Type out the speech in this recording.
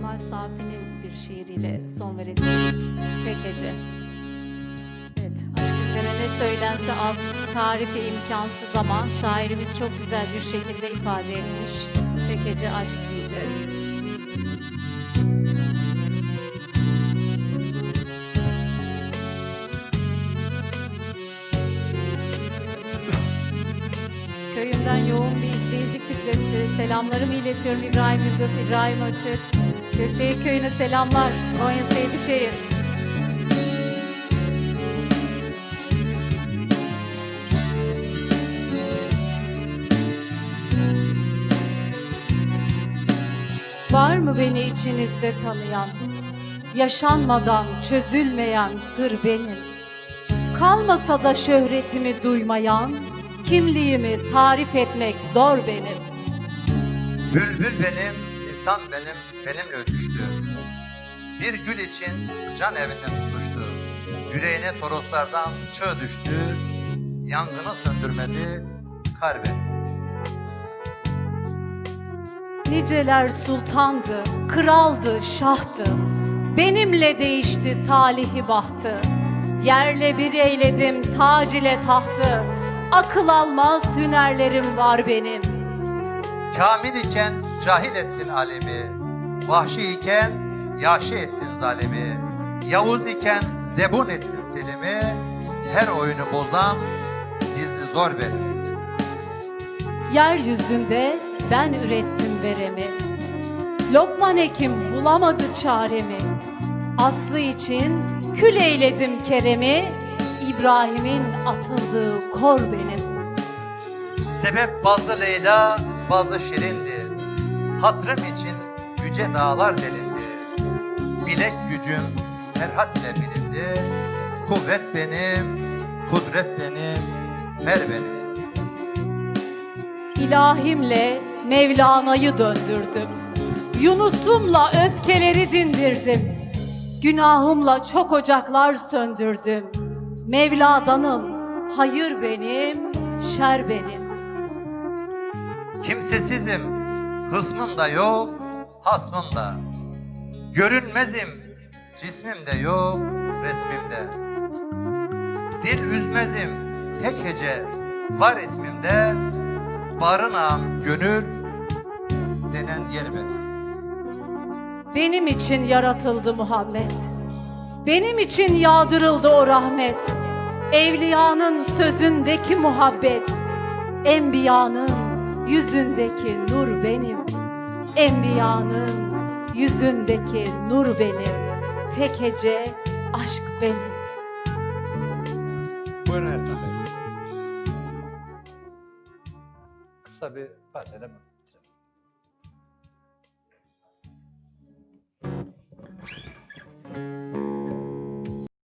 Kemal Safi'nin bir şiiriyle son verebiliriz. Tek hece. Evet, aşk üzerine ne söylense az, tarifi imkansız ama şairimiz çok güzel bir şekilde ifade etmiş. Tek hece aşk diyeceğiz. Köyümden yoğun bir kitlesi. Selamlarımı iletiyorum İbrahim Yıldız, İbrahim Açık. Gökçeyi köyüne selamlar. Konya Seydişehir. Var mı beni içinizde tanıyan? Yaşanmadan çözülmeyen sır benim. Kalmasa da şöhretimi duymayan, kimliğimi tarif etmek zor benim. Bülbül benim, lisan benim, benimle ötüştü. Bir gül için can evinden tutmuştu. Yüreğine toroslardan çığ düştü. Yangını söndürmedi, kar benim. Niceler sultandı, kraldı, şahtı. Benimle değişti talihi bahtı. Yerle bir eyledim tac ile tahtı. Akıl almaz hünerlerim var benim. Kamil iken cahil ettin alemi. Vahşi iken yaşi ettin zalimi. Yavuz iken zebun ettin selimi. Her oyunu bozan gizli zor benim. Yeryüzünde ben ürettim veremi. Lokman hekim bulamadı çaremi. Aslı için kül eyledim keremi. İbrahim'in atıldığı kor benim. Sebep bazı Leyla, bazı Şirin'di. Hatrım için yüce dağlar delindi. Bilek gücüm Ferhat ile bilindi. Kuvvet benim, kudret benim, fer benim. İlahimle Mevlana'yı döndürdüm. Yunus'umla öfkeleri dindirdim. Günahımla çok ocaklar söndürdüm. Mevla'danım, hayır benim, şer benim. Kimsesizim, hısmım da yok, hasmım da. Görünmezim, cismim de yok, resmimde. Dil üzmezim, tek hece var ismimde. Barınağım gönül denen yer benim. Benim için yaratıldı Muhammed. Benim için yağdırıldı o rahmet. Evliyanın sözündeki muhabbet. Enbiyanın yüzündeki nur benim. Enbiyanın yüzündeki nur benim. Tek hece aşk benim. Buyurun Ertan Bey. Kısa bir parçayla